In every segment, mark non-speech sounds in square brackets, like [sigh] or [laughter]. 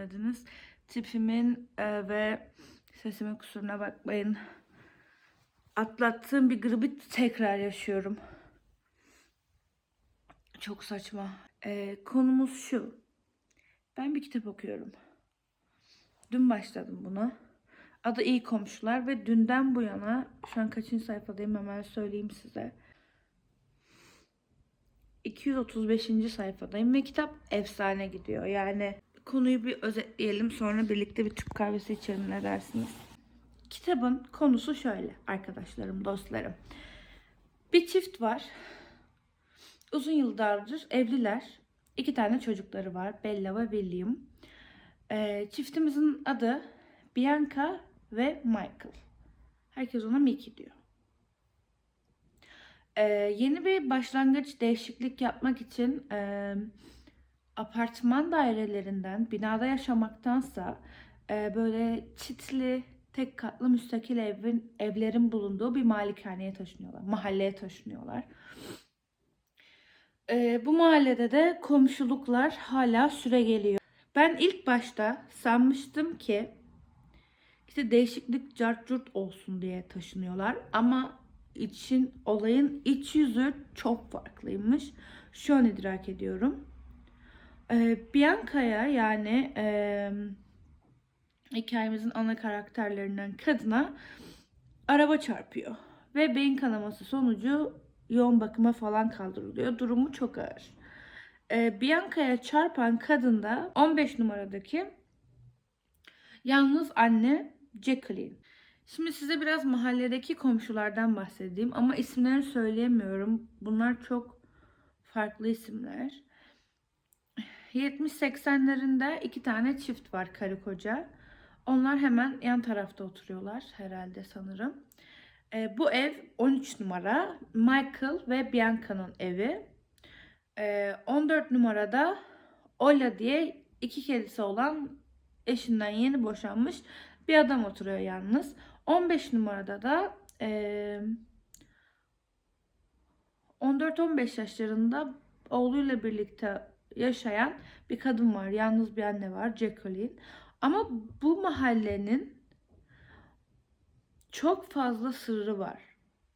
geldiniz. Tipimin e, ve sesimin kusuruna bakmayın. Atlattığım bir gribi tekrar yaşıyorum. Çok saçma. E, konumuz şu. Ben bir kitap okuyorum. Dün başladım buna. Adı İyi Komşular ve dünden bu yana şu an kaçıncı sayfadayım hemen söyleyeyim size. 235. sayfadayım ve kitap efsane gidiyor. Yani konuyu bir özetleyelim sonra birlikte bir Türk kahvesi içelim ne dersiniz? Kitabın konusu şöyle arkadaşlarım, dostlarım. Bir çift var. Uzun yıllardır evliler. İki tane çocukları var. Bella ve William. Ee, çiftimizin adı Bianca ve Michael. Herkes ona Mickey diyor. Ee, yeni bir başlangıç değişiklik yapmak için e, apartman dairelerinden binada yaşamaktansa e, böyle çitli tek katlı müstakil evin evlerin bulunduğu bir malikaneye taşınıyorlar. Mahalleye taşınıyorlar. Ee, bu mahallede de komşuluklar hala süre geliyor. Ben ilk başta sanmıştım ki işte değişiklik cart olsun diye taşınıyorlar ama için olayın iç yüzü çok farklıymış. Şu an idrak ediyorum. Ee, Bianca'ya yani e, hikayemizin ana karakterlerinden kadına araba çarpıyor. Ve beyin kanaması sonucu yoğun bakıma falan kaldırılıyor. Durumu çok ağır. Ee, Bianca'ya çarpan kadın da 15 numaradaki yalnız anne Jacqueline. Şimdi size biraz mahalledeki komşulardan bahsedeyim ama isimlerini söyleyemiyorum. Bunlar çok farklı isimler. 70-80'lerinde iki tane çift var karı koca. Onlar hemen yan tarafta oturuyorlar herhalde sanırım. Ee, bu ev 13 numara. Michael ve Bianca'nın evi. Ee, 14 numarada Ola diye iki kedisi olan eşinden yeni boşanmış bir adam oturuyor yalnız. 15 numarada da eee 14-15 yaşlarında oğluyla birlikte yaşayan bir kadın var. Yalnız bir anne var. Jacqueline. Ama bu mahallenin çok fazla sırrı var.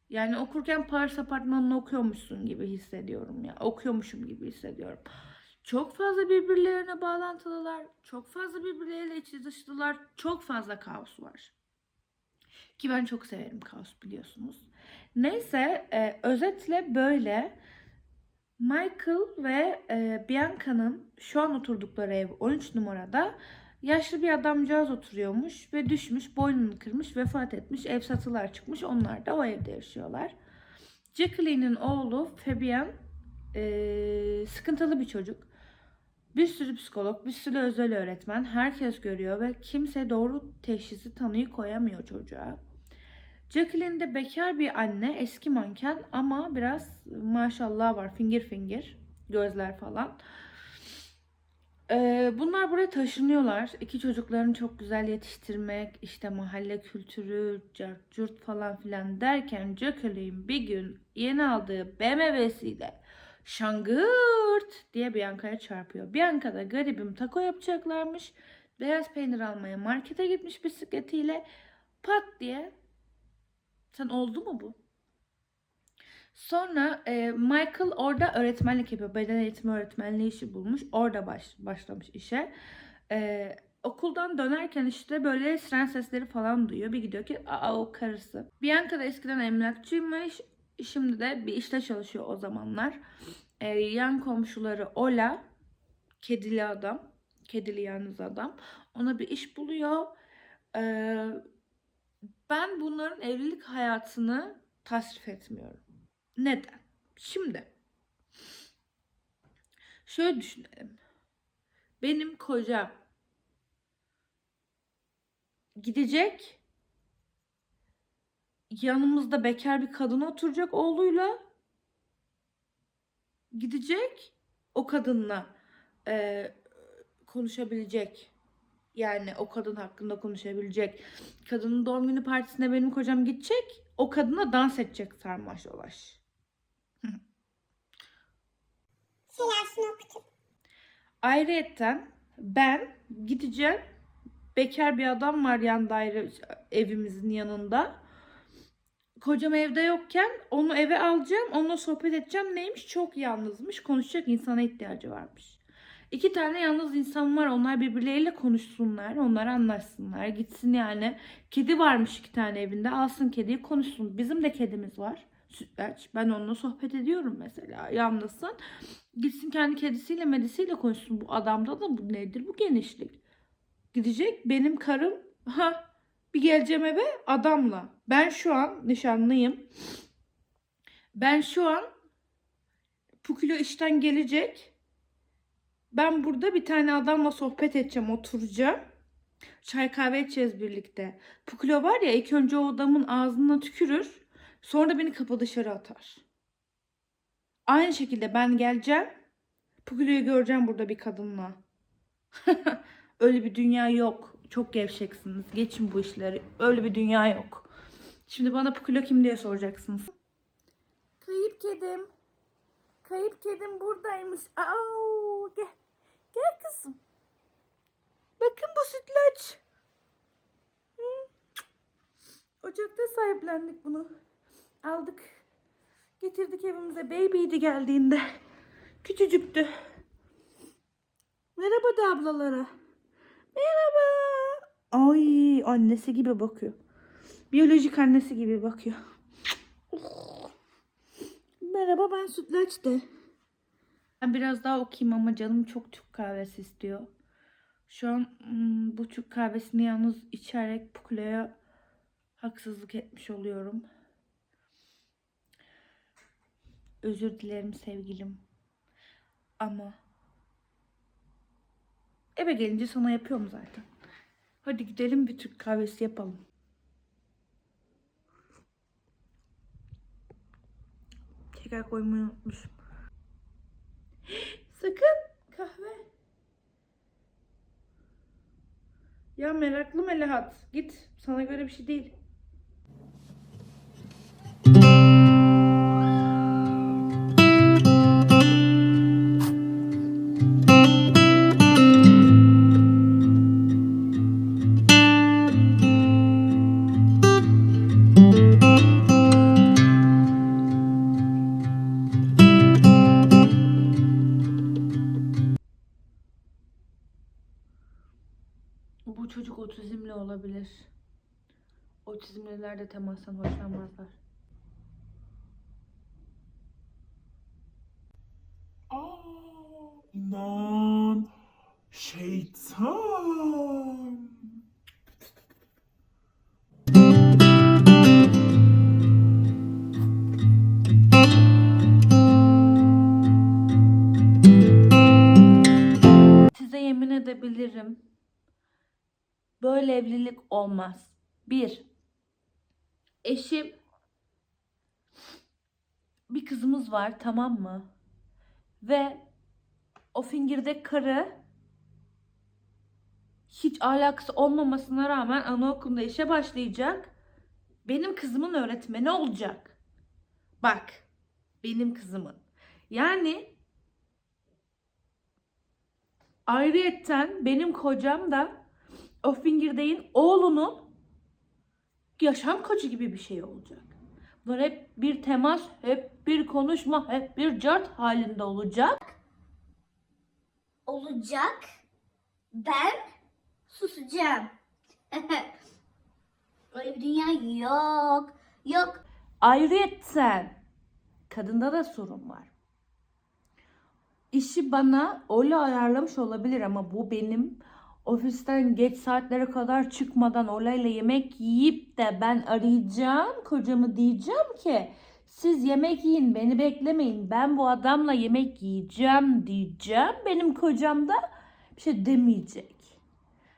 Yani okurken Paris Apartmanı'nı okuyormuşsun gibi hissediyorum ya. Okuyormuşum gibi hissediyorum. Çok fazla birbirlerine bağlantılılar. Çok fazla birbirleriyle içi dışlılar. Çok fazla kaos var. Ki ben çok severim kaos biliyorsunuz. Neyse e, özetle böyle Michael ve e, Bianca'nın şu an oturdukları ev 13 numarada yaşlı bir adamcağız oturuyormuş ve düşmüş, boynunu kırmış, vefat etmiş, ev satılar çıkmış. Onlar da o evde yaşıyorlar. Jacqueline'in oğlu Fabian e, sıkıntılı bir çocuk. Bir sürü psikolog, bir sürü özel öğretmen herkes görüyor ve kimse doğru teşhisi tanıyı koyamıyor çocuğa. Jacqueline de bekar bir anne, eski manken ama biraz maşallah var, finger finger, gözler falan. Ee, bunlar buraya taşınıyorlar. İki çocuklarını çok güzel yetiştirmek, işte mahalle kültürü, cart falan filan derken Jacqueline bir gün yeni aldığı BMW'siyle şangırt diye Bianca'ya çarpıyor. Bianca da garibim taco yapacaklarmış. Beyaz peynir almaya markete gitmiş bisikletiyle. Pat diye. Sen oldu mu bu? Sonra e, Michael orada öğretmenlik yapıyor. Beden eğitimi öğretmenliği işi bulmuş. Orada baş, başlamış işe. E, okuldan dönerken işte böyle siren sesleri falan duyuyor. Bir gidiyor ki aa o karısı. Bianca da eskiden emlakçıymış. Şimdi de bir işte çalışıyor o zamanlar. E, yan komşuları Ola, kedili adam, kedili yalnız adam. Ona bir iş buluyor. E, ben bunların evlilik hayatını tasrif etmiyorum. Neden? Şimdi şöyle düşünelim. Benim kocam gidecek yanımızda bekar bir kadın oturacak oğluyla gidecek o kadınla e, konuşabilecek. Yani o kadın hakkında konuşabilecek. Kadının doğum günü partisine benim kocam gidecek. O kadına dans edecek sarmaş dolaş. Selasını okudum. Ayrıyetten Ben gideceğim. Bekar bir adam var yan daire evimizin yanında. Kocam evde yokken onu eve alacağım. Onunla sohbet edeceğim. Neymiş? Çok yalnızmış. Konuşacak insana ihtiyacı varmış. İki tane yalnız insan var. Onlar birbirleriyle konuşsunlar. Onlar anlaşsınlar. Gitsin yani. Kedi varmış iki tane evinde. Alsın kediyi konuşsun. Bizim de kedimiz var. Sütlaç. Ben onunla sohbet ediyorum mesela. Yalnızsın. Gitsin kendi kedisiyle medisiyle konuşsun. Bu adamda da bu nedir bu genişlik? Gidecek benim karım ha bir geleceğim eve adamla. Ben şu an nişanlıyım. Ben şu an Pukilo işten gelecek. Ben burada bir tane adamla sohbet edeceğim, oturacağım. Çay kahve içeceğiz birlikte. Puklo var ya ilk önce o adamın ağzına tükürür. Sonra beni kapı dışarı atar. Aynı şekilde ben geleceğim. Puklo'yu göreceğim burada bir kadınla. [laughs] Öyle bir dünya yok. Çok gevşeksiniz. Geçin bu işleri. Öyle bir dünya yok. Şimdi bana Puklo kim diye soracaksınız. Kayıp kedim. Kayıp kedim buradaymış. Aa. Gel kızım. Bakın bu sütlaç. Ocakta sahiplendik bunu. Aldık. Getirdik evimize. Baby'ydi geldiğinde. Küçücüktü. Merhaba da ablalara. Merhaba. Ay annesi gibi bakıyor. Biyolojik annesi gibi bakıyor. Merhaba ben sütlaç de. Ben biraz daha okuyayım ama canım çok Türk kahvesi istiyor. Şu an hmm, bu Türk kahvesini yalnız içerek Pukule'ye haksızlık etmiş oluyorum. Özür dilerim sevgilim. Ama eve gelince sana yapıyorum zaten. Hadi gidelim bir Türk kahvesi yapalım. Şeker koymayı unutmuşum. Sakın kahve. Ya meraklı Melahat. Git. Sana göre bir şey değil. Otizmliler de temastan hoşlanmazlar. Aa, inan şeytan. Size yemin edebilirim. Böyle evlilik olmaz. Bir, eşim bir kızımız var tamam mı? Ve o fingirdek karı hiç alakası olmamasına rağmen anaokulunda işe başlayacak. Benim kızımın öğretmeni olacak. Bak, benim kızımın. Yani ayrıyetten benim kocam da o fingirdeğin oğlunun yaşam koçu gibi bir şey olacak. Bunlar hep bir temas, hep bir konuşma, hep bir cart halinde olacak. olacak. Ben susacağım. [laughs] Öyle bir dünya yok. Yok. Ayrıyetten kadında da sorun var. İşi bana öyle ayarlamış olabilir ama bu benim ofisten geç saatlere kadar çıkmadan olayla yemek yiyip de ben arayacağım kocamı diyeceğim ki siz yemek yiyin beni beklemeyin ben bu adamla yemek yiyeceğim diyeceğim benim kocam da bir şey demeyecek.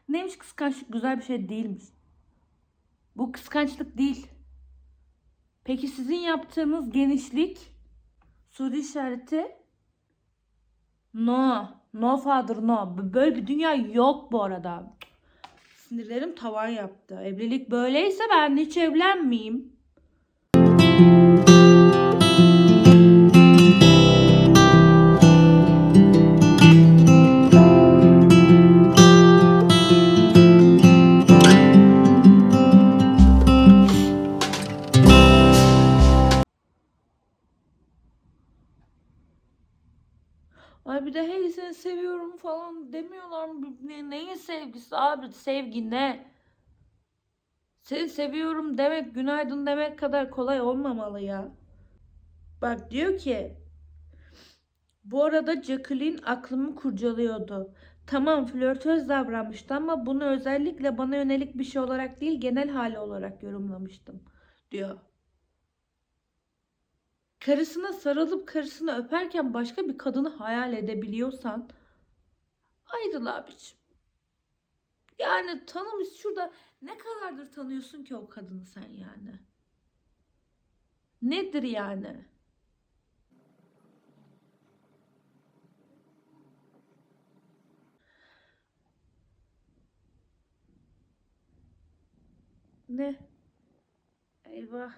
Neymiş kıskançlık güzel bir şey değilmiş. Bu kıskançlık değil. Peki sizin yaptığınız genişlik soru işareti no no father no. Böyle bir dünya yok bu arada. Sinirlerim tavan yaptı. Evlilik böyleyse ben hiç evlenmeyeyim seviyorum falan demiyorlar mı? Ne, neyin sevgisi abi? Sevgi ne? Seni seviyorum demek, günaydın demek kadar kolay olmamalı ya. Bak diyor ki bu arada Jacqueline aklımı kurcalıyordu. Tamam flörtöz davranmıştı ama bunu özellikle bana yönelik bir şey olarak değil genel hali olarak yorumlamıştım diyor. Karısına sarılıp karısını öperken başka bir kadını hayal edebiliyorsan ayrıl abiciğim. Yani tanımış şurada ne kadardır tanıyorsun ki o kadını sen yani? Nedir yani? Ne? Eyvah.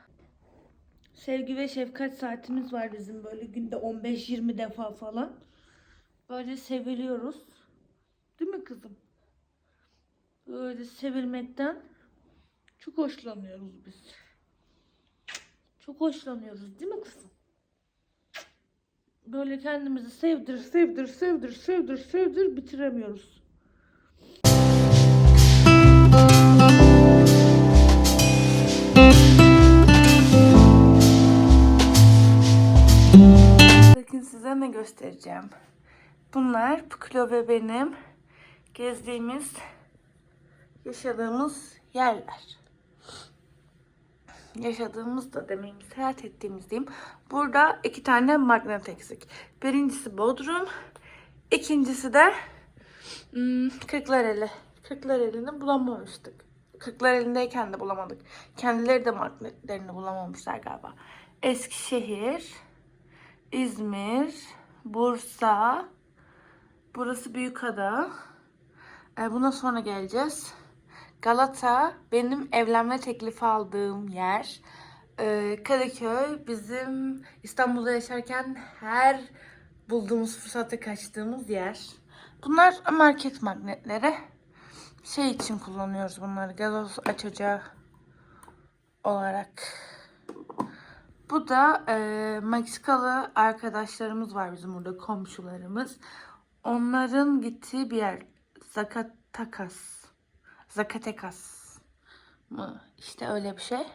Sevgi ve şefkat saatimiz var bizim böyle günde 15-20 defa falan. Böyle seviliyoruz. Mi kızım? Böyle sevilmekten çok hoşlanıyoruz biz. Çok hoşlanıyoruz değil mi kızım? Böyle kendimizi sevdir, sevdir, sevdir, sevdir, sevdir bitiremiyoruz. Bakın size ne göstereceğim. Bunlar Puklo ve benim gezdiğimiz, yaşadığımız yerler. Yaşadığımız da demeyeyim, seyahat ettiğimiz diyeyim. Burada iki tane magnet eksik. Birincisi Bodrum, ikincisi de hmm, Kırklareli. Kırklareli'ni bulamamıştık. Kırklareli'ndeyken de bulamadık. Kendileri de magnetlerini bulamamışlar galiba. Eskişehir, İzmir, Bursa, burası Büyükada. E, buna sonra geleceğiz. Galata benim evlenme teklifi aldığım yer. E, Kadıköy bizim İstanbul'da yaşarken her bulduğumuz fırsata kaçtığımız yer. Bunlar market magnetleri. Şey için kullanıyoruz bunları. Gazoz açacağı olarak. Bu da e, Meksikalı arkadaşlarımız var bizim burada komşularımız. Onların gittiği bir yer Zacatecas. Zacatecas mı? İşte öyle bir şey.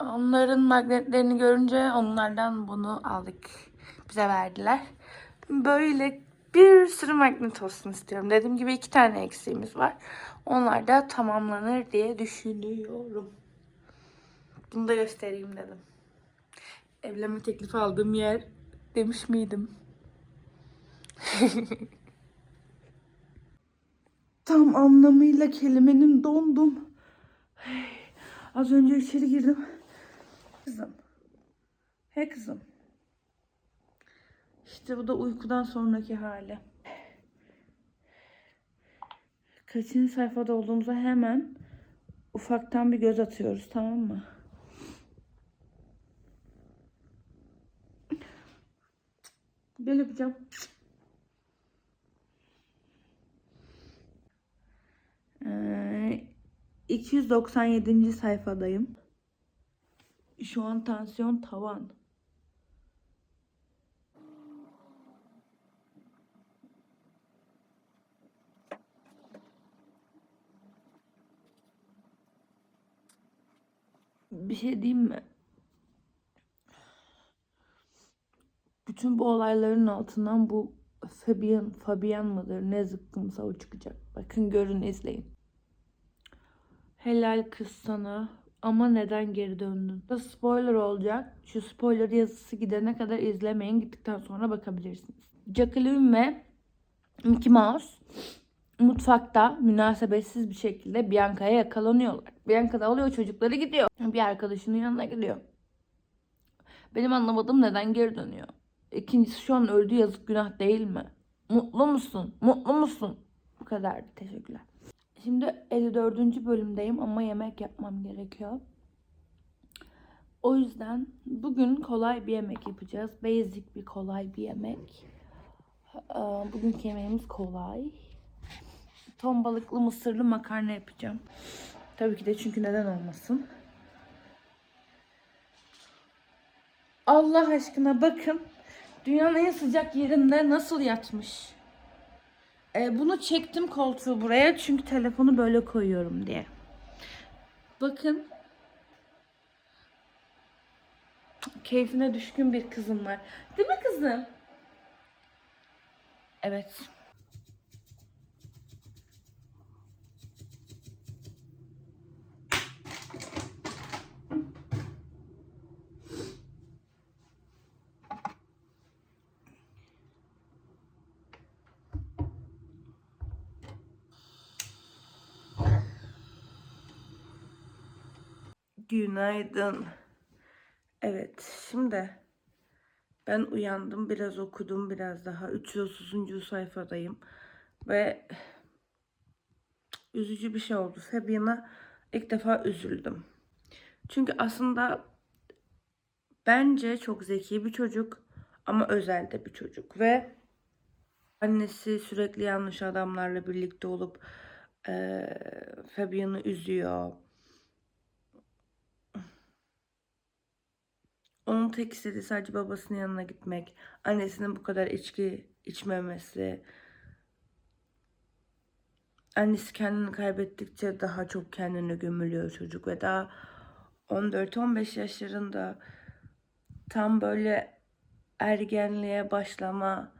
Onların magnetlerini görünce onlardan bunu aldık. Bize verdiler. Böyle bir sürü magnet olsun istiyorum. Dediğim gibi iki tane eksiğimiz var. Onlar da tamamlanır diye düşünüyorum. Bunu da göstereyim dedim evlenme teklifi aldığım yer demiş miydim? [laughs] Tam anlamıyla kelimenin dondum. Hey, Az önce içeri girdim. Kızım. He kızım. İşte bu da uykudan sonraki hali. Kaçıncı sayfada olduğumuza hemen ufaktan bir göz atıyoruz tamam mı? Gel yapacağım. 297. sayfadayım. Şu an tansiyon tavan. Bir şey diyeyim mi? bütün bu olayların altından bu Fabian, Fabian mıdır ne zıkkımsa o çıkacak. Bakın görün izleyin. Helal kız sana ama neden geri döndün? Da spoiler olacak. Şu spoiler yazısı gidene kadar izlemeyin. Gittikten sonra bakabilirsiniz. Jacqueline ve Mickey Mouse mutfakta münasebetsiz bir şekilde Bianca'ya yakalanıyorlar. Bianca da alıyor çocukları gidiyor. Bir arkadaşının yanına gidiyor. Benim anlamadığım neden geri dönüyor. İkincisi şu an öldü yazık günah değil mi? Mutlu musun? Mutlu musun? Bu kadar. Teşekkürler. Şimdi 54. bölümdeyim ama yemek yapmam gerekiyor. O yüzden bugün kolay bir yemek yapacağız. Basic bir kolay bir yemek. Ee, Bugünkü yemeğimiz kolay. Ton balıklı mısırlı makarna yapacağım. Tabii ki de çünkü neden olmasın. Allah aşkına bakın. Dünyanın en sıcak yerinde nasıl yatmış? Ee, bunu çektim koltuğu buraya çünkü telefonu böyle koyuyorum diye. Bakın. Keyfine düşkün bir kızım var. Değil mi kızım? Evet. Günaydın. Evet, şimdi ben uyandım, biraz okudum, biraz daha 330. sayfadayım ve üzücü bir şey oldu. Fabian'a ilk defa üzüldüm. Çünkü aslında bence çok zeki bir çocuk ama özel de bir çocuk ve annesi sürekli yanlış adamlarla birlikte olup eee Fabian'ı üzüyor. Onun tek istediği sadece babasının yanına gitmek. Annesinin bu kadar içki içmemesi. Annesi kendini kaybettikçe daha çok kendine gömülüyor çocuk ve daha 14-15 yaşlarında tam böyle ergenliğe başlama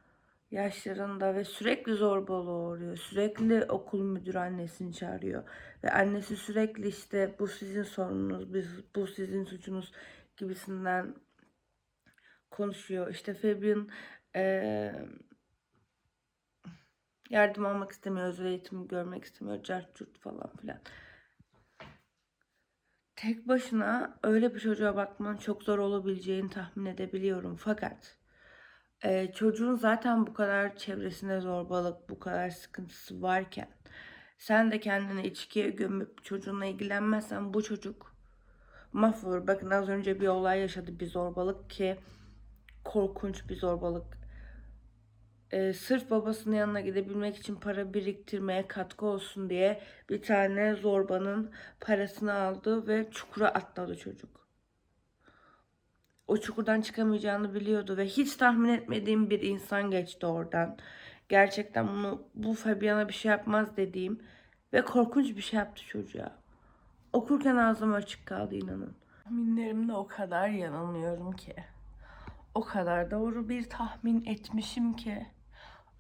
yaşlarında ve sürekli zorbalığa uğruyor. Sürekli okul müdürü annesini çağırıyor. Ve annesi sürekli işte bu sizin sorununuz, biz, bu sizin suçunuz gibisinden konuşuyor. İşte Fabian eee, yardım almak istemiyor, özel eğitim görmek istemiyor, cart falan filan. Tek başına öyle bir çocuğa bakmanın çok zor olabileceğini tahmin edebiliyorum. Fakat eee, çocuğun zaten bu kadar çevresinde zorbalık, bu kadar sıkıntısı varken sen de kendini içkiye gömüp çocuğunla ilgilenmezsen bu çocuk mahvolur. Bakın az önce bir olay yaşadı bir zorbalık ki korkunç bir zorbalık. Ee, sırf babasının yanına gidebilmek için para biriktirmeye katkı olsun diye bir tane zorbanın parasını aldı ve çukura atladı çocuk. O çukurdan çıkamayacağını biliyordu ve hiç tahmin etmediğim bir insan geçti oradan. Gerçekten bunu bu Fabian'a bir şey yapmaz dediğim ve korkunç bir şey yaptı çocuğa. Okurken ağzım açık kaldı inanın. Tahminlerimde o kadar yanılmıyorum ki. O kadar doğru bir tahmin etmişim ki.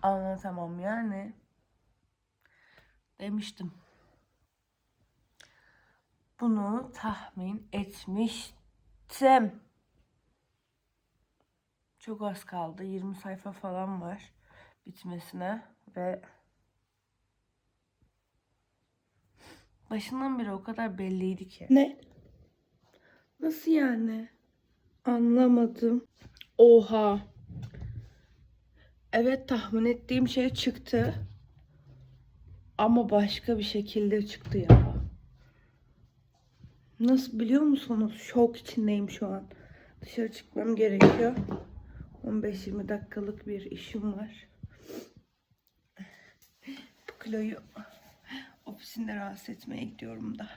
Anlatamam yani. Demiştim. Bunu tahmin etmiştim. Çok az kaldı. 20 sayfa falan var bitmesine ve başından beri o kadar belliydi ki. Ne? Nasıl yani? Anlamadım. Oha. Evet tahmin ettiğim şey çıktı. Ama başka bir şekilde çıktı ya. Nasıl biliyor musunuz? Şok içindeyim şu an. Dışarı çıkmam gerekiyor. 15-20 dakikalık bir işim var. Bu kiloyu ofisinde rahatsız etmeye gidiyorum da.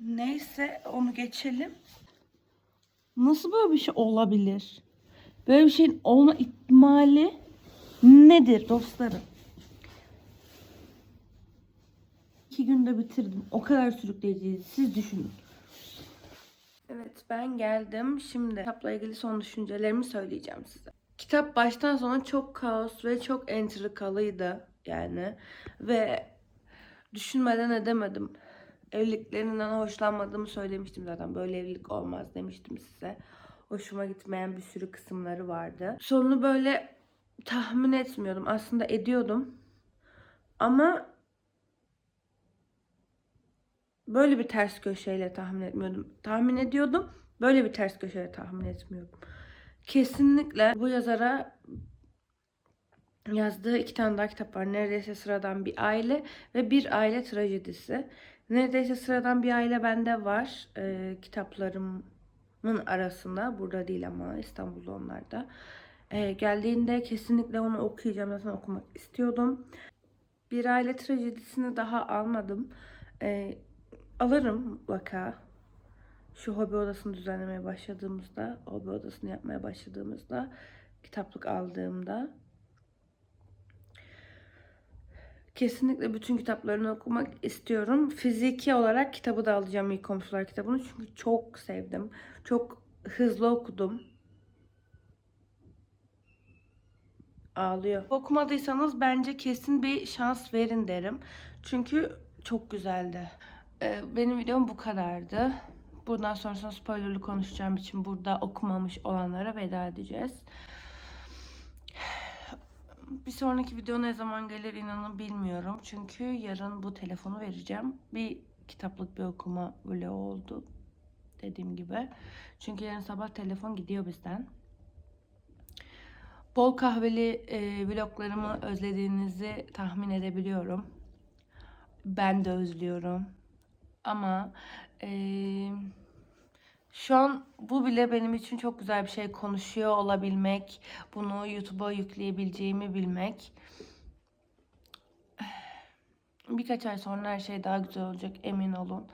Neyse onu geçelim. Nasıl böyle bir şey olabilir? Böyle bir şeyin olma ihtimali nedir dostlarım? İki günde bitirdim. O kadar sürükleyiciydi. Siz düşünün. Evet ben geldim. Şimdi kitapla ilgili son düşüncelerimi söyleyeceğim size. Kitap baştan sona çok kaos ve çok entrikalıydı yani. Ve düşünmeden edemedim. Evliliklerinden hoşlanmadığımı söylemiştim zaten. Böyle evlilik olmaz demiştim size. Hoşuma gitmeyen bir sürü kısımları vardı. Sonunu böyle tahmin etmiyordum. Aslında ediyordum. Ama böyle bir ters köşeyle tahmin etmiyordum. Tahmin ediyordum. Böyle bir ters köşeyle tahmin etmiyordum. Kesinlikle bu yazara yazdığı iki tane daha kitap var. Neredeyse sıradan bir aile ve bir aile trajedisi. Neredeyse sıradan bir aile bende var. Ee, kitaplarımın arasında. Burada değil ama İstanbul'da onlarda. Ee, geldiğinde kesinlikle onu okuyacağım. Zaten okumak istiyordum. Bir aile trajedisini daha almadım. Ee, alırım mutlaka. Şu hobi odasını düzenlemeye başladığımızda, hobi odasını yapmaya başladığımızda, kitaplık aldığımda. Kesinlikle bütün kitaplarını okumak istiyorum. Fiziki olarak kitabı da alacağım ilk komşular kitabını. Çünkü çok sevdim. Çok hızlı okudum. Ağlıyor. Okumadıysanız bence kesin bir şans verin derim. Çünkü çok güzeldi. Ee, benim videom bu kadardı. Bundan sonrasında spoilerlı konuşacağım için burada okumamış olanlara veda edeceğiz. Bir sonraki video ne zaman gelir inanın bilmiyorum. Çünkü yarın bu telefonu vereceğim. Bir kitaplık bir okuma vlogu oldu. Dediğim gibi. Çünkü yarın sabah telefon gidiyor bizden. Bol kahveli e, vloglarımı özlediğinizi tahmin edebiliyorum. Ben de özlüyorum. Ama e, şu an bu bile benim için çok güzel bir şey. Konuşuyor olabilmek, bunu YouTube'a yükleyebileceğimi bilmek. [sighs] Birkaç ay sonra her şey daha güzel olacak emin olun.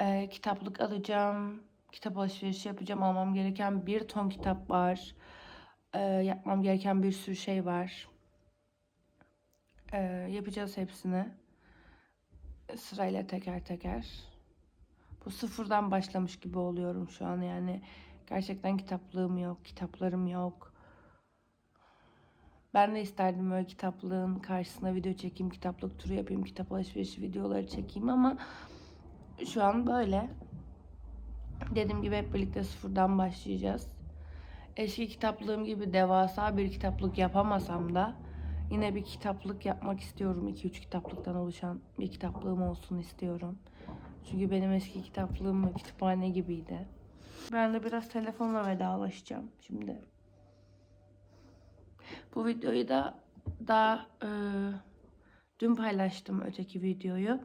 E, kitaplık alacağım. Kitap alışverişi yapacağım. Almam gereken bir ton kitap var. E, yapmam gereken bir sürü şey var. E, yapacağız hepsini. Sırayla teker teker. Bu sıfırdan başlamış gibi oluyorum şu an yani. Gerçekten kitaplığım yok, kitaplarım yok. Ben de isterdim böyle kitaplığın karşısına video çekeyim, kitaplık turu yapayım, kitap alışverişi videoları çekeyim ama şu an böyle. Dediğim gibi hep birlikte sıfırdan başlayacağız. Eski kitaplığım gibi devasa bir kitaplık yapamasam da yine bir kitaplık yapmak istiyorum. 2-3 kitaplıktan oluşan bir kitaplığım olsun istiyorum. Çünkü benim eski kitaplığım kütüphane gibiydi. Ben de biraz telefonla vedalaşacağım şimdi. Bu videoyu da daha e, dün paylaştım öteki videoyu.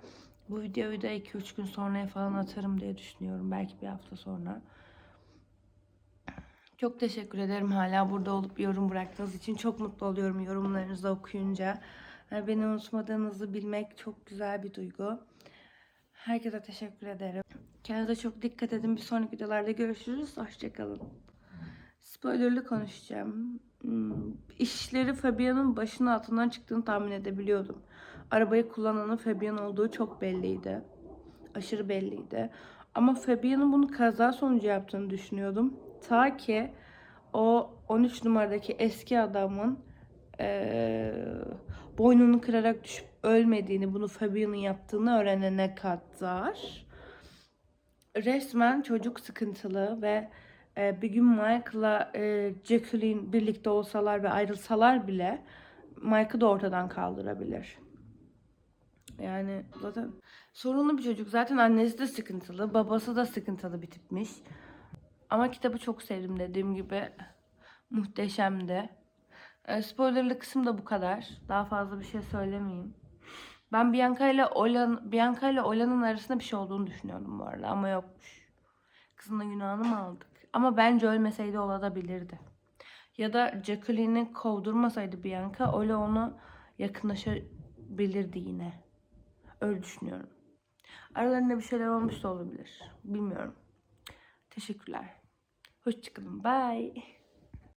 Bu videoyu da 2-3 gün sonra falan atarım diye düşünüyorum. Belki bir hafta sonra. Çok teşekkür ederim hala burada olup yorum bıraktığınız için. Çok mutlu oluyorum yorumlarınızı okuyunca. Yani beni unutmadığınızı bilmek çok güzel bir duygu. Herkese teşekkür ederim. Kendinize çok dikkat edin. Bir sonraki videolarda görüşürüz. Hoşçakalın. Spoilerlı konuşacağım. Hmm, İşleri Fabian'ın başının altından çıktığını tahmin edebiliyordum. Arabayı kullananın Fabian olduğu çok belliydi. Aşırı belliydi. Ama Fabian'ın bunu kaza sonucu yaptığını düşünüyordum. Ta ki o 13 numaradaki eski adamın eee, boynunu kırarak düşüp ölmediğini, bunu Fabian'ın yaptığını öğrenene kadar resmen çocuk sıkıntılı ve e, bir gün Michael'la e, Jacqueline birlikte olsalar ve ayrılsalar bile Mike'ı da ortadan kaldırabilir. Yani zaten sorunlu bir çocuk. Zaten annesi de sıkıntılı, babası da sıkıntılı bir tipmiş. Ama kitabı çok sevdim dediğim gibi. Muhteşemdi. E, spoilerlı kısım da bu kadar. Daha fazla bir şey söylemeyeyim. Ben Bianca ile Olan Bianca ile Ola'nın arasında bir şey olduğunu düşünüyordum bu arada ama yokmuş. Kızın da günahını mı aldık? Ama bence ölmeseydi olabilirdi. Ya da Jacqueline'i kovdurmasaydı Bianca, Ola onu yakınlaşabilirdi yine. Öyle düşünüyorum. Aralarında bir şeyler olmuş da olabilir. Bilmiyorum. Teşekkürler. Hoşçakalın. Bye.